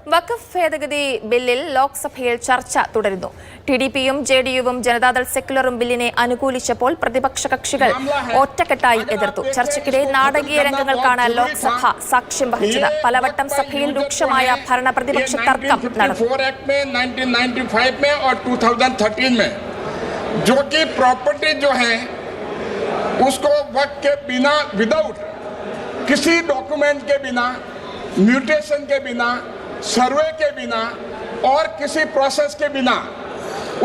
വഖഫ് ഭേദഗതി ബില്ലിൽ ലോക്സഭയിൽ ചർച്ച തുടരുന്നു ടി ഡി പിയും ജെ ഡി യുവും ജനതാദൾ സെക്യുലറും ബില്ലിനെ അനുകൂലിച്ചപ്പോൾ പ്രതിപക്ഷ കക്ഷികൾ ഒറ്റക്കെട്ടായി എതിർത്തു ചർച്ചയ്ക്കിടെ നാടകീയ രംഗങ്ങൾക്കാണ് ലോക്സഭ സാക്ഷ്യം വഹിച്ചത് പലവട്ടം സഭയിൽ രൂക്ഷമായ ഭരണ പ്രതിപക്ഷ തർക്കം നടന്നു 1994 एक्ट में 1995 में और 2013 में जो कि प्रॉपर्टी जो है उसको वक्त के बिना विदाउट किसी डॉक्यूमेंट के बिना म्यूटेशन के बिना सर्वे के बिना और किसी प्रोसेस के बिना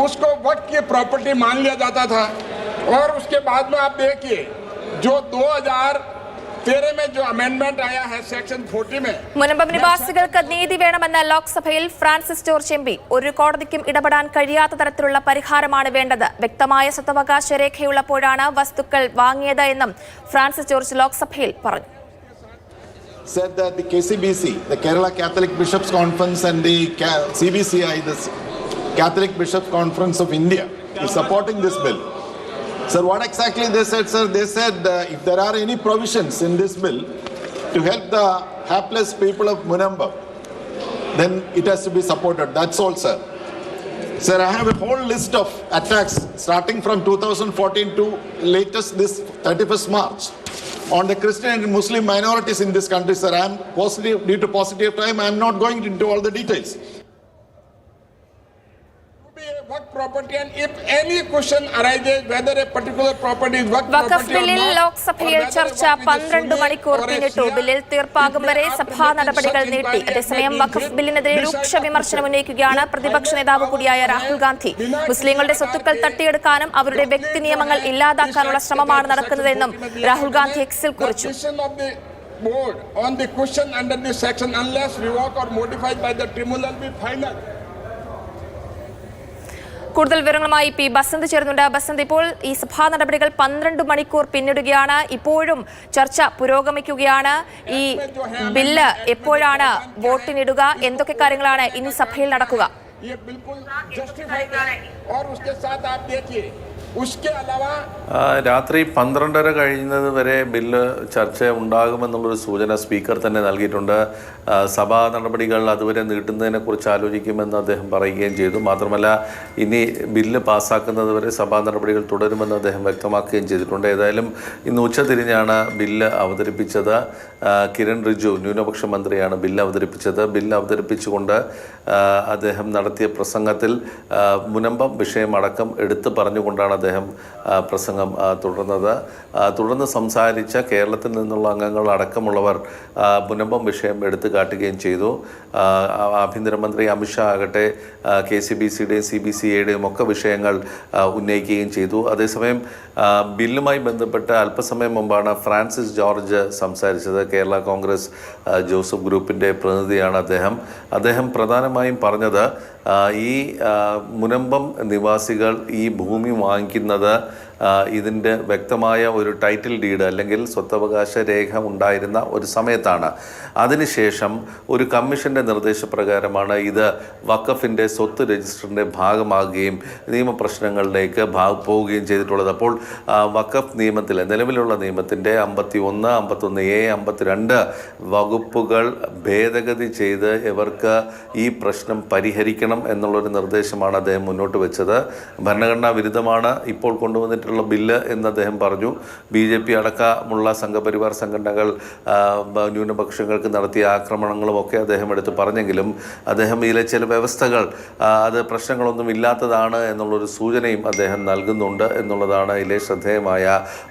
उसको वक्त की प्रॉपर्टी मान लिया जाता था और उसके बाद में आप देखिए जो 2013 में जो अमेंडमेंट आया है सेक्शन 40 में മുനമ്പം നിവാസികൾക്ക് നീതി വേണമെന്ന ലോക്സഭയിൽ ഫ്രാൻസിസ് ജോർജ് എം പി ഒരു കോടതിക്കും ഇടപെടാൻ കഴിയാത്ത തരത്തിലുള്ള പരിഹാരമാണ് വേണ്ടത് വ്യക്തമായ സ്വത്തവകാശ രേഖയുള്ളപ്പോഴാണ് വസ്തുക്കൾ വാങ്ങിയത് എന്നും ഫ്രാൻസിസ് ജോർജ് ലോക്സഭയിൽ പറഞ്ഞു Said that the KCBC, the Kerala Catholic Bishops Conference, and the CBCI, the Catholic Bishops Conference of India, is supporting this bill. Sir, what exactly they said, sir? They said uh, if there are any provisions in this bill to help the hapless people of Munamba, then it has to be supported. That's all, sir. Sir, I have a whole list of attacks starting from 2014 to latest this 31st March on the Christian and Muslim minorities in this country, sir. I am positive, due to positive time, I am not going into all the details. വഖഫ് ബില്ലിൽ ലോക്സഭയിൽ ചർച്ച പന്ത്രണ്ട് മണിക്കൂർ പിന്നിട്ടു. ബില്ലിൽ തീർപ്പാകും വരെ സഭാ നടപടികൾ നീട്ടി. അതേസമയം വഖഫ് ബില്ലിനെതിരെ രൂക്ഷ വിമർശനം ഉന്നയിക്കുകയാണ് പ്രതിപക്ഷ നേതാവ് കൂടിയായ രാഹുൽ ഗാന്ധി. മുസ്ലിങ്ങളുടെ സ്വത്തുക്കൾ തട്ടിയെടുക്കാനും അവരുടെ വ്യക്തി നിയമങ്ങൾ ഇല്ലാതാക്കാനുള്ള ശ്രമമാണ് നടക്കുന്നതെന്നും രാഹുൽ ഗാന്ധി എക്സിൽ കുറിച്ചു. board on the question under this section unless revoked or modified by the tribunal be final. കൂടുതൽ വിവരങ്ങളുമായി പി ബസന്ത് ചേർന്നുണ്ട് ബസന്ത് ഇപ്പോൾ ഈ സഭാ നടപടികൾ പന്ത്രണ്ട് മണിക്കൂർ പിന്നിടുകയാണ്. ഇപ്പോഴും ചർച്ച പുരോഗമിക്കുകയാണ്. ഈ ബില്ല് എപ്പോഴാണ് വോട്ടിനിടുക? എന്തൊക്കെ കാര്യങ്ങളാണ് ഇനി സഭയിൽ നടക്കുക? രാത്രി പന്ത്രണ്ടര കഴിയുന്നത് വരെ ബില്ല് ചർച്ച ഉണ്ടാകുമെന്നുള്ളൊരു സൂചന സ്പീക്കർ തന്നെ നൽകിയിട്ടുണ്ട്. സഭാ നടപടികൾ അതുവരെ നീട്ടുന്നതിനെക്കുറിച്ച് ആലോചിക്കുമെന്ന് അദ്ദേഹം പറയുകയും ചെയ്തു. മാത്രമല്ല ഇനി ബില്ല് പാസ്സാക്കുന്നത് വരെ സഭാ നടപടികൾ തുടരുമെന്ന് അദ്ദേഹം വ്യക്തമാക്കുകയും ചെയ്തിട്ടുണ്ട്. ഏതായാലും ഇന്ന് ഉച്ചതിരിഞ്ഞാണ് ബില്ല് അവതരിപ്പിച്ചത്. കിരൺ റിജു ന്യൂനപക്ഷ മന്ത്രിയാണ് ബില്ല് അവതരിപ്പിച്ചത്. ബില്ല് അവതരിപ്പിച്ചുകൊണ്ട് അദ്ദേഹം നടത്തിയ പ്രസംഗത്തിൽ മുനമ്പം വിഷയമടക്കം എടുത്തു പറഞ്ഞുകൊണ്ടാണ് അദ്ദേഹം ആ, പ്രസംഗം തുടർന്നത്. തുടർന്ന് സംസാരിച്ച കേരളത്തിൽ നിന്നുള്ള അംഗങ്ങൾ അടക്കമുള്ളവർ മുനമ്പം വിഷയം എടുത്തു കാട്ടുകയും ചെയ്തു. ആഭ്യന്തരമന്ത്രി അമിത്ഷാ ആകട്ടെ കെ സി ബി സിയുടെയും സി ബി സി എയുടെയും ഒക്കെ വിഷയങ്ങൾ ഉന്നയിക്കുകയും ചെയ്തു. അതേസമയം ബില്ലുമായി ബന്ധപ്പെട്ട് അല്പസമയം മുമ്പാണ് ഫ്രാൻസിസ് ജോർജ് സംസാരിച്ചത്. കേരള കോൺഗ്രസ് ജോസഫ് ഗ്രൂപ്പിന്റെ പ്രതിനിധിയാണ് അദ്ദേഹം. അദ്ദേഹം പ്രധാനമായും പറഞ്ഞത് ഈ മുനമ്പം നിവാസികൾ ഈ ഭൂമി വാങ്ങിക്കുന്നത് ആ, ഇതിന്റെ വ്യക്തമായ ഒരു ടൈറ്റിൽ ഡീഡ് അല്ലെങ്കിൽ സ്വത്തവകാശ രേഖ ഉണ്ടായിരുന്ന ഒരു സമയത്താണ്. അതിനുശേഷം ഒരു കമ്മീഷന്റെ നിർദ്ദേശപ്രകാരമാണ് ഇത് വഖഫിന്റെ സ്വത്ത് രജിസ്റ്ററിന്റെ ഭാഗമാകുകയും നിയമപ്രശ്നങ്ങളിലേക്ക് പോവുകയും ചെയ്തിട്ടുള്ളത്. അപ്പോൾ വക്കഫ് നിയമത്തിൽ നിലവിലുള്ള നിയമത്തിന്റെ അമ്പത്തി ഒന്ന് അമ്പത്തൊന്ന് എ അമ്പത്തിരണ്ട് വകുപ്പുകൾ ഭേദഗതി ചെയ്ത് ഇവർക്ക് ഈ പ്രശ്നം പരിഹരിക്കണം എന്നുള്ളൊരു നിർദ്ദേശമാണ് അദ്ദേഹം മുന്നോട്ട് വെച്ചത്. ഭരണഘടനാ വിരുദ്ധമാണ് ഇപ്പോൾ കൊണ്ടുവന്നിട്ടുള്ള ബില്ല് എന്ന് അദ്ദേഹം പറഞ്ഞു. ബി ജെ പി അടക്കമുള്ള സംഘപരിവാർ സംഘടനകൾ ന്യൂനപക്ഷങ്ങൾക്ക് നടത്തിയ ആക്രമണങ്ങളും ഒക്കെ അദ്ദേഹം എടുത്ത് പറഞ്ഞെങ്കിലും അദ്ദേഹം ഇതിലെ ചില വ്യവസ്ഥകൾ അത് പ്രശ്നങ്ങളൊന്നും ഇല്ലാത്തതാണ് എന്നുള്ളൊരു സൂചനയും അദ്ദേഹം നൽകുന്നുണ്ട് എന്നുള്ളതാണ് ഇതിലെ ശ്രദ്ധേയമായ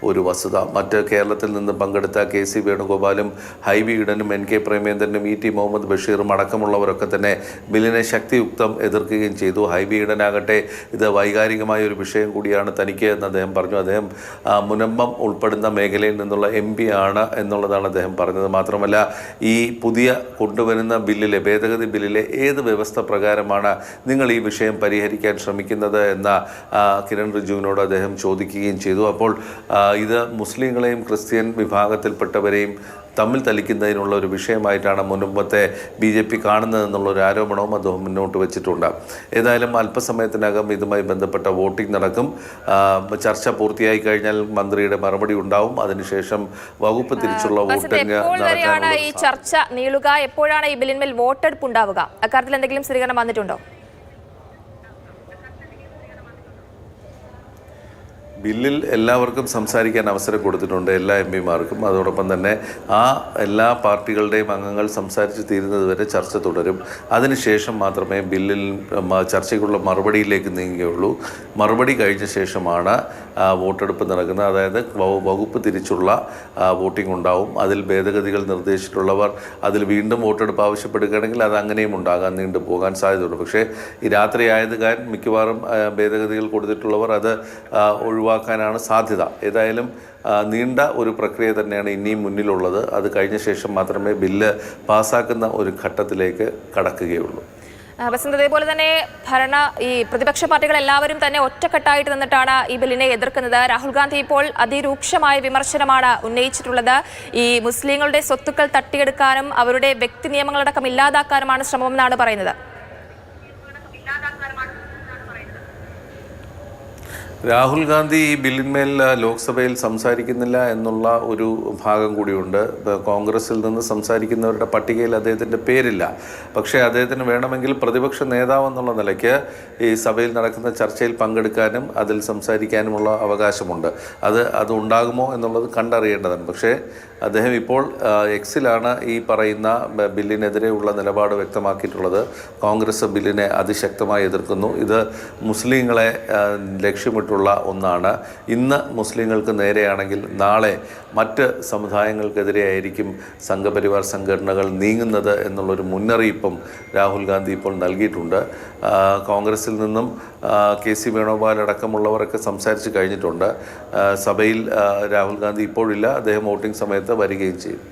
ഒരു വസ്തുത. മറ്റ് കേരളത്തിൽ നിന്ന് പങ്കെടുത്ത കെ സി വേണുഗോപാലും ഹൈബി ഈഡനും എൻ കെ പ്രേമേന്ദ്രനും ഇ ടി മുഹമ്മദ് ബഷീറും അടക്കമുള്ളവരൊക്കെ തന്നെ ബില്ലിനെ ശക്തിയുക്തം എതിർക്കുകയും ചെയ്തു. ഹൈബി ഈഡനാകട്ടെ ഇത് വൈകാരികമായ ഒരു വിഷയം കൂടിയാണ് തനിക്ക് എന്ന് അദ്ദേഹം പറഞ്ഞു. അദ്ദേഹം മുനമ്പം ഉൾപ്പെടുന്ന മേഖലയിൽ നിന്നുള്ള എം പി ആണ് എന്നുള്ളതാണ് അദ്ദേഹം പറഞ്ഞത്. മാത്രമല്ല ഈ പുതിയ കൊണ്ടുവരുന്ന ബില്ലിലെ ഭേദഗതി ബില്ലിലെ ഏത് വ്യവസ്ഥ പ്രകാരമാണ് നിങ്ങൾ ഈ വിഷയം പരിഹരിക്കാൻ ശ്രമിക്കുന്നത് എന്ന കിരൺ റിജുവിനോട് അദ്ദേഹം ചോദിക്കുകയും ചെയ്തു. അപ്പോൾ ഇത് മുസ്ലിങ്ങളെയും ക്രിസ്ത്യൻ വിഭാഗത്തിൽപ്പെട്ടവരെയും തമ്മിൽ തലിക്കുന്നതിനുള്ള ഒരു വിഷയമായിട്ടാണ് മുൻപത്തെ ബി ജെ പി കാണുന്നതെന്നുള്ള ഒരു ആരോപണവും അദ്ദേഹം മുന്നോട്ട് വെച്ചിട്ടുണ്ട്. ഏതായാലും അല്പസമയത്തിനകം ഇതുമായി ബന്ധപ്പെട്ട വോട്ടിംഗ് നടക്കും. ചർച്ച പൂർത്തിയായി കഴിഞ്ഞാൽ മന്ത്രിയുടെ മറുപടി ഉണ്ടാവും. അതിനുശേഷം വകുപ്പ് തിരിച്ചുള്ള വോട്ടിംഗ് ഈ ചർച്ച നീളുക? എപ്പോഴാണ് ഈ ബില്ലിന്മേൽ വോട്ടെടുപ്പ് ഉണ്ടാവുക? അക്കാര്യത്തിൽ എന്തെങ്കിലും സ്ഥിരീകരണം വന്നിട്ടുണ്ടോ? ബില്ലിൽ എല്ലാവർക്കും സംസാരിക്കാൻ അവസരം കൊടുത്തിട്ടുണ്ട് എല്ലാ എം പിമാർക്കും. അതോടൊപ്പം തന്നെ ആ എല്ലാ പാർട്ടികളുടെയും അംഗങ്ങൾ സംസാരിച്ച് തീരുന്നതുവരെ ചർച്ച തുടരും. അതിനുശേഷം മാത്രമേ ബില്ലിൽ ചർച്ചയ്ക്കുള്ള മറുപടിയിലേക്ക് നീങ്ങുകയുള്ളൂ. മറുപടി കഴിഞ്ഞ ശേഷമാണ് വോട്ടെടുപ്പ് നടക്കുന്നത്. അതായത് വകുപ്പ് തിരിച്ചുള്ള വോട്ടിംഗ് ഉണ്ടാവും. അതിൽ ഭേദഗതികൾ നിർദ്ദേശിച്ചിട്ടുള്ളവർ അതിൽ വീണ്ടും വോട്ടെടുപ്പ് ആവശ്യപ്പെടുകയാണെങ്കിൽ അത് അങ്ങനെയും ഉണ്ടാകാൻ നീണ്ടു പോകാൻ സാധ്യതയുണ്ട്. പക്ഷേ ഈ രാത്രിയായത് കാരണം മിക്കവാറും ഭേദഗതികൾ കൊടുത്തിട്ടുള്ളവർ അത് ആ, ഒഴിവാക്കാനാണ് സാധ്യത. ഏതായാലും നീണ്ട ഒരു പ്രക്രിയ തന്നെയാണ് ഇനിയും മുന്നിലുള്ളത്. അത് കഴിഞ്ഞ ശേഷം മാത്രമേ ബില്ല് പാസ്സാക്കുന്ന ഒരു ഘട്ടത്തിലേക്ക് കടക്കുകയുള്ളൂ. വസന്ത് അതേപോലെ തന്നെ ഭരണ ഈ പ്രതിപക്ഷ പാർട്ടികൾ എല്ലാവരും തന്നെ ഒറ്റക്കെട്ടായിട്ട് നിന്നിട്ടാണ് ഈ ബില്ലിനെ എതിർക്കുന്നത്. രാഹുൽ ഗാന്ധി ഇപ്പോൾ അതിരൂക്ഷമായ വിമർശനമാണ് ഉന്നയിച്ചിട്ടുള്ളത്. ഈ മുസ്ലിങ്ങളുടെ സ്വത്തുക്കൾ തട്ടിയെടുക്കാനും അവരുടെ വ്യക്തി നിയമങ്ങളടക്കം ഇല്ലാതാക്കാനുമാണ് ശ്രമമെന്നാണ് പറയുന്നത്. രാഹുൽ ഗാന്ധി ഈ ബില്ലിന്മേൽ ലോക്സഭയിൽ സംസാരിക്കുന്നില്ല എന്നുള്ള ഒരു ഭാഗം കൂടിയുണ്ട്. കോൺഗ്രസിൽ നിന്ന് സംസാരിക്കുന്നവരുടെ പട്ടികയിൽ അദ്ദേഹത്തിന്റെ പേരില്ല. പക്ഷേ അദ്ദേഹത്തിന് വേണമെങ്കിൽ പ്രതിപക്ഷ നേതാവ് എന്നുള്ള നിലയ്ക്ക് ഈ സഭയിൽ നടക്കുന്ന ചർച്ചയിൽ പങ്കെടുക്കാനും അതിൽ സംസാരിക്കാനുമുള്ള അവകാശമുണ്ട്. അത് അത് ഉണ്ടാകുമോ എന്നുള്ളത് കണ്ടറിയേണ്ടതാണ്. പക്ഷേ അദ്ദേഹം ഇപ്പോൾ എക്സിലാണ് ഈ പറയുന്ന ബില്ലിനെതിരെയുള്ള നിലപാട് വ്യക്തമാക്കിയിട്ടുള്ളത്. കോൺഗ്രസ് ബില്ലിനെ അതിശക്തമായി എതിർക്കുന്നു. ഇത് മുസ്ലിങ്ങളെ ആ, ലക്ഷ്യമിട്ടുള്ള ഒന്നാണ്. ഇന്ന് മുസ്ലിങ്ങൾക്ക് നേരെയാണെങ്കിൽ നാളെ മറ്റ് സമുദായങ്ങൾക്കെതിരെയായിരിക്കും സംഘപരിവാർ സംഘടനകൾ നീങ്ങുന്നത് എന്നുള്ളൊരു മുന്നറിയിപ്പും രാഹുൽ ഗാന്ധി ഇപ്പോൾ നൽകിയിട്ടുണ്ട്. കോൺഗ്രസിൽ നിന്നും കെ സി വേണുഗോപാൽ അടക്കമുള്ളവരൊക്കെ സംസാരിച്ച് കഴിഞ്ഞിട്ടുണ്ട്. സഭയിൽ രാഹുൽ ഗാന്ധി ഇപ്പോഴില്ല. അദ്ദേഹം വോട്ടിംഗ് സമയത്ത് വരികയും ചെയ്യും.